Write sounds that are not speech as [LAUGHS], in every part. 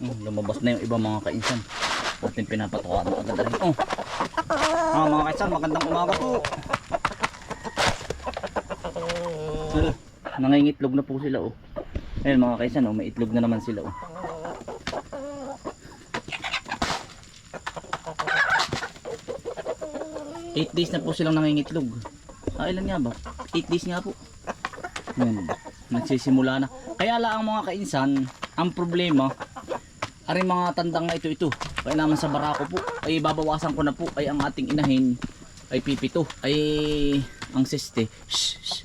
Hmm, lumabas na yung iba mga kainsan. Ating pinapatukaan ng agad rin. Oh. Ah, mga kainsan, magandang umaga po. Hala, nangingitlog na po sila oh. Ayun mga kainsan, oh, may itlog na naman sila oh. Eight days na po silang nangingitlog. Ah, ilan nga ba? 8 days nga po. Yan. Nagsisimula na. Kaya lang ang mga kainsan, ang problema, aring mga tandang na ito ito. Kaya naman sa barako po, ay babawasan ko na po ay ang ating inahin ay pipito. Ay ang siste. Shh, shh.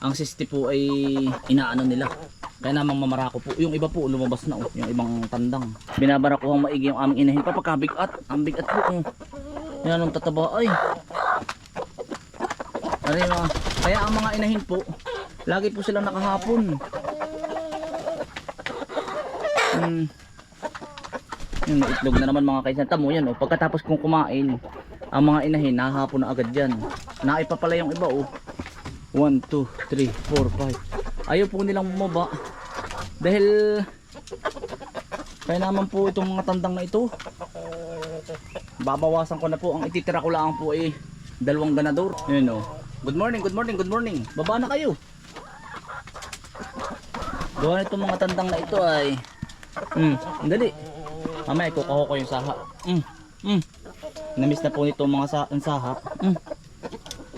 Ang siste po ay inaano nila. Kaya namang mamarako po. Yung iba po lumabas na oh, yung ibang tandang. Binabara ko ang maigi yung aming inahin. Papakabigat. Ang bigat po. Oh. Yan ang tataba ay. Aray mga, kaya ang mga inahin po, lagi po silang nakahapon. Hmm. Yung may itlog na naman mga kaisan. Tamo yan oh. Pagkatapos kong kumain, ang mga inahin nahahapon na agad yan. Naipa pala yung iba oh. 1, 2, 3, 4, 5. Ayaw po nilang bumaba. Dahil kaya naman po itong mga tandang na ito. Babawasan ko na po. Ang ititira ko lang po ay dalawang ganador. Ayun oh. Good morning, good morning, good morning. Baba na kayo. Gawa nitong mga tandang na ito ay Hmm, dali. Mamaya ikukuha ko yung saha. Hmm, hmm. Namiss na po nito mga sa saha. Hmm.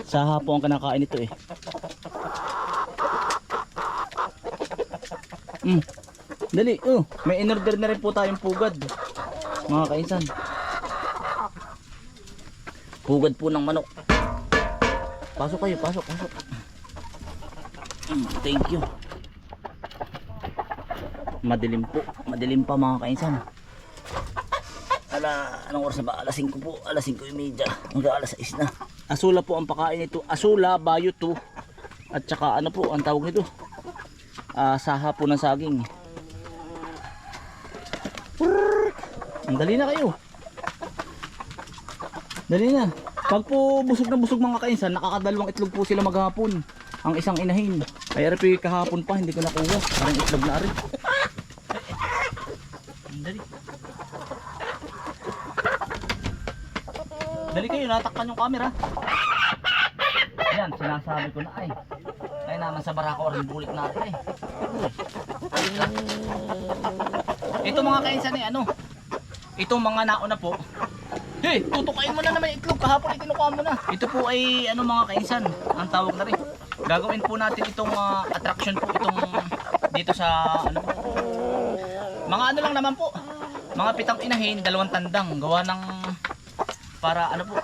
Saha po ang kinakain nito eh. Hmm. Dali, oh. May in-order na rin po tayong pugad. Mga kainsan. Pugad po ng manok. Pasok kayo, pasok, pasok. Mm, thank you. Madilim po. Madilim pa mga kainsan. Ala, anong oras na ba? Alas 5 po. Alas 5.30. Hanggang alas 6 na. Asula po ang pakain nito. Asula, bayuto. At saka ano po, ang tawag nito. Ah, saha po ng saging. Ang dali na kayo. Dali na. Pag po busog na busog mga kainsan, nakakadalawang itlog po sila maghapon. Ang isang inahin. Ay ari kahapon pa, hindi ko nakuha. Parang itlog na ari. Ang Dali. Dali kayo, natakpan yung camera. Yan, sinasabi ko na ay. Ay naman sa barako rin bulik natin eh. Ito mga kainsan eh, ano? Itong mga nauna po, Hey, tutukain mo na naman itlog kahapon itinukuha mo na. Ito po ay ano mga kainsan, ang tawag na rin. Gagawin po natin itong ah, attraction po itong dito sa ano po. Mga ano lang naman po. Mga pitang inahin, dalawang tandang, gawa ng para ano po.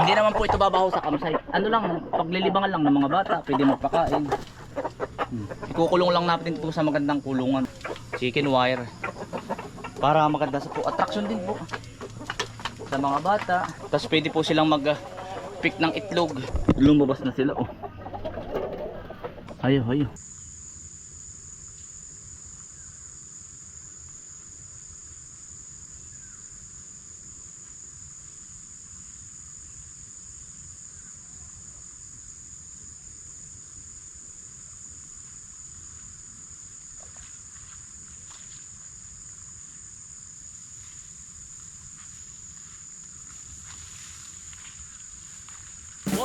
Hindi naman po ito babaho sa campsite. Ano lang, paglilibangan lang ng mga bata, pwede magpakain. Hmm. Ikukulong lang natin ito sa magandang kulungan. Chicken wire para maganda sa po attraction din po sa mga bata tapos pwede po silang mag uh, pick ng itlog lumabas na sila oh ayo ayo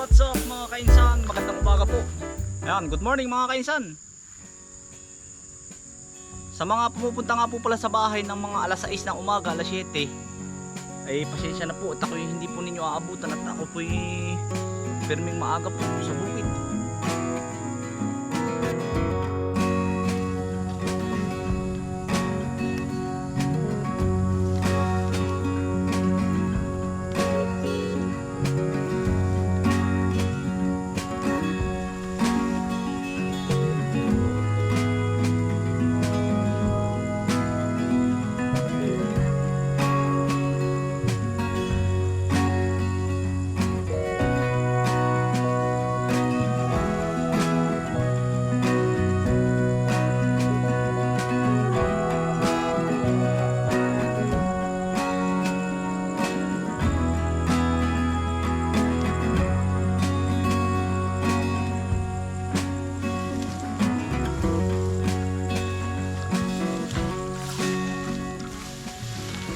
What's up mga kainsan? Magandang umaga po. Ayan, good morning mga kainsan. Sa mga pumupunta nga po pala sa bahay ng mga alas 6 ng umaga, alas 7, ay pasensya na po at ako hindi po ninyo aabutan at ako po firming maaga po sa bukid.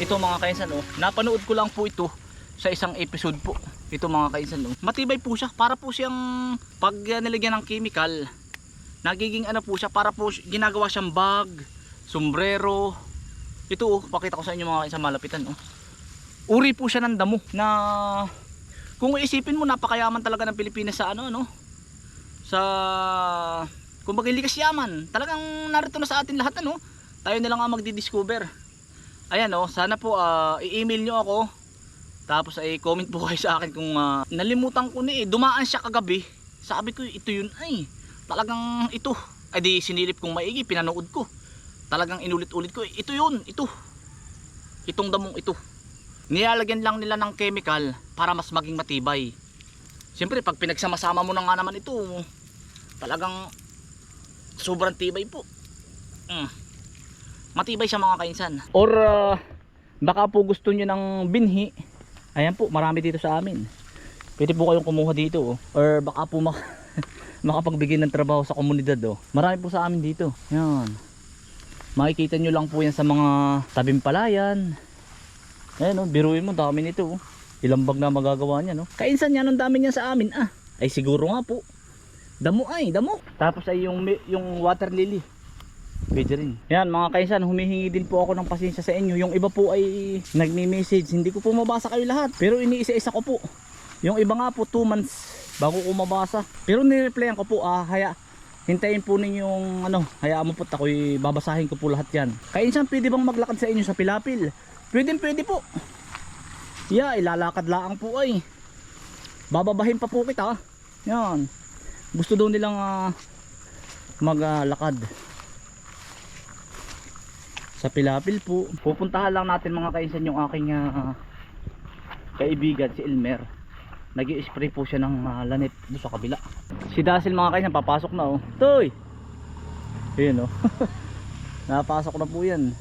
Ito mga kainsan oh, napanood ko lang po ito sa isang episode po. Ito mga kainsan oh. Matibay po siya, para po siyang pag nilagyan ng chemical, nagiging ano po siya, para po ginagawa siyang bag, sombrero. Ito oh, pakita ko sa inyo mga kainsan malapitan oh. Uri po siya ng damo na kung iisipin mo napakayaman talaga ng Pilipinas sa ano ano sa kumbaga likas yaman talagang narito na sa atin lahat ano tayo na lang ang magdi-discover ayan oh sana po ah, i-email nyo ako. Tapos ay comment po [LAUGHS] kayo sa akin kung ah, nalimutan ko ni eh. Dumaan siya kagabi. Sabi ko ito yun ay talagang ito. Ay di sinilip kong maigi pinanood ko. Talagang inulit-ulit ko ito yun ito. Itong damong ito. Nilalagyan lang nila ng chemical para mas maging matibay. Siyempre pag pinagsama-sama mo na nga naman ito talagang sobrang tibay po. Mm. Matibay siya mga kainsan or uh, baka po gusto nyo ng binhi ayan po marami dito sa amin pwede po kayong kumuha dito oh. or baka po mak [LAUGHS] makapagbigay ng trabaho sa komunidad oh. marami po sa amin dito yan makikita nyo lang po yan sa mga tabing palayan ayan oh, biruin mo dami nito oh. ilang bag na magagawa niya no kainsan yan ang dami niya sa amin ah ay siguro nga po Damo ay, damo. Tapos ay yung yung water lily. Pwede rin. Yan mga kaisan, humihingi din po ako ng pasensya sa inyo. Yung iba po ay nagme-message. Hindi ko po mabasa kayo lahat. Pero iniisa-isa ko po. Yung iba nga po 2 months bago ko mabasa. Pero nireplyan ko po, ah, haya. Hintayin po ninyong ano, hayaan mo po ako babasahin ko po lahat yan. Kainsan, pwede bang maglakad sa inyo sa Pilapil? Pwede, pwede po. Yeah, ilalakad laang po ay. Bababahin pa po kita. Yan gusto daw nilang ah, maglakad sa Pilapil po. Pupuntahan lang natin mga kainsan yung aking ah, kaibigan si Elmer. Nag spray po siya ng ah, lanit doon sa kabila. Si Dasil mga kainsan papasok na oh. Toy! Yun oh. [LAUGHS] Napasok na po yan.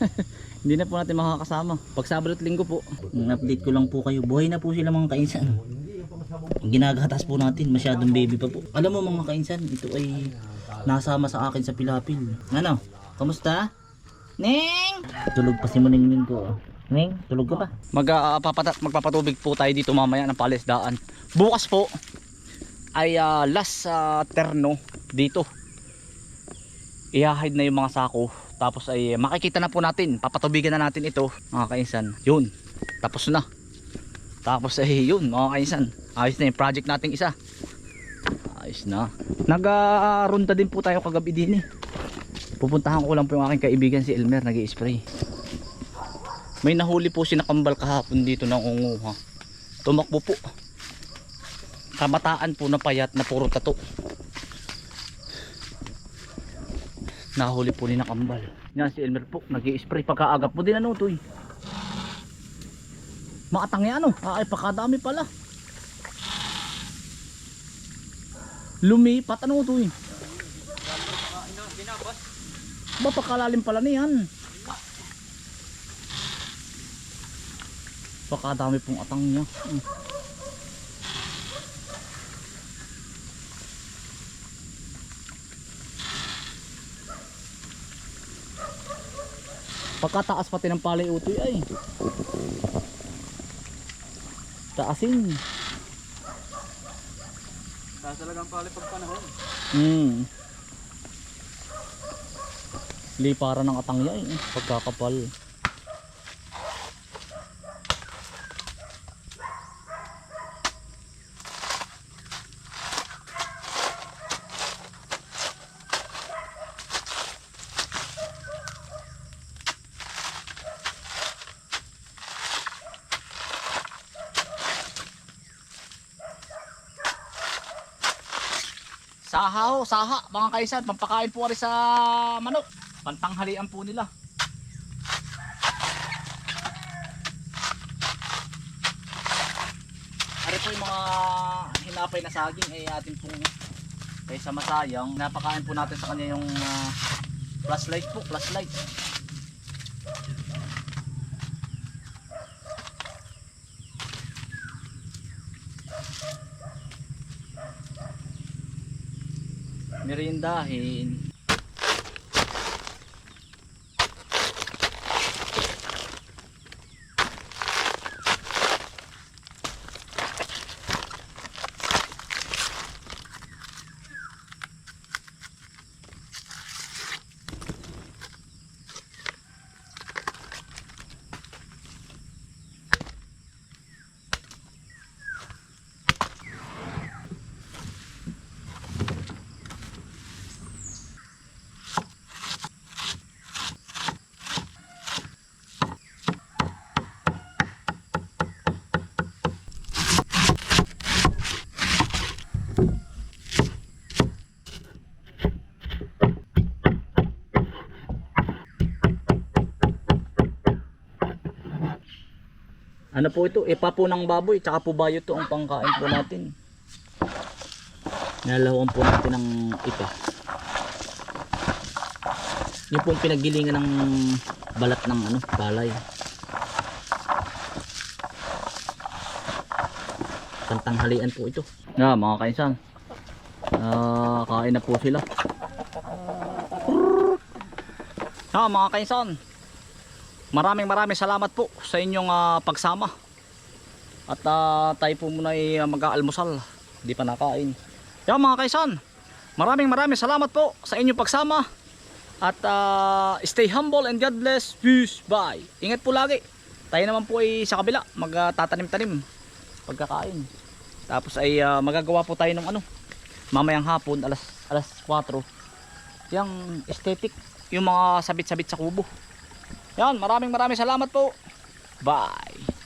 [LAUGHS] Hindi na po natin makakasama. Pag Sabado at Linggo po. Update ko lang po kayo. Buhay na po sila mga kainsan. Ginagatas po natin. Masyadong baby pa po. Alam mo mga kainsan ito ay nasama sa akin sa pilapil. Ano? Kamusta Ning! Tulog pa si Muningning ko Ning tulog ka pa. Mag, ah, papata- magpapatubig po tayo dito mamaya ng palisdaan. Bukas po ay ah, last sa terno dito. I-hide na yung mga sako. Tapos ay makikita na po natin. Papatubigan na natin ito mga kainsan. Yun. Tapos na. Tapos ay yun mga kainsan. Ayos na yung project nating isa. Ayos na. Nag-ronda din po tayo kagabi din eh pupuntahan ko lang po yung aking kaibigan si Elmer nag spray may nahuli po si nakambal kahapon dito ng unguha tumakbo po kabataan po na payat na puro tato nahuli po ni nakambal yan si Elmer po nag spray pagkaagap po din ano to eh Makatangya ano? Ay, pakadami pala. Lumipat ano ito eh? Ba, pakalalim pala niyan. Pakadami pong atang niya. Hmm. Pagkataas pati ng palay utoy ay. Taasin. Taas talagang pali pag panahon. Hmm. Lipara ng atangya eh. Pagkakapal. Saha ho, saha, mga kaisan, pampakain po rin sa manok. Pantanghalian po nila. Ari po yung mga hinapay na saging ay atin pong kaysa masayang. Napakain po natin sa kanya yung uh, flashlight po, flashlight. Merindahin. Ano po ito? Ipa po ng baboy, tsaka po bayo to ang pangkain po natin. Nalahuan po natin ng ipa. Yung pong pinaggilingan ng balat ng ano, palay. Pantanghalian po ito. Na mga kainsan. Ah, kain na po sila. Ah, mga kainsan. Maraming maraming salamat po sa inyong ah, pagsama. At ah, tayo po muna ay ah, mag-aalmusal. Hindi pa nakain. Yan mga kaisan. Maraming maraming salamat po sa inyong pagsama. At ah, stay humble and God bless. Peace. Bye. Ingat po lagi. Tayo naman po ay sa kabila. Magtatanim-tanim. Pagkakain. Tapos ay ah, magagawa po tayo ng ano. Mamayang hapon alas alas 4. Yang aesthetic. Yung mga sabit-sabit sa kubo. Yan, maraming maraming salamat po. Bye.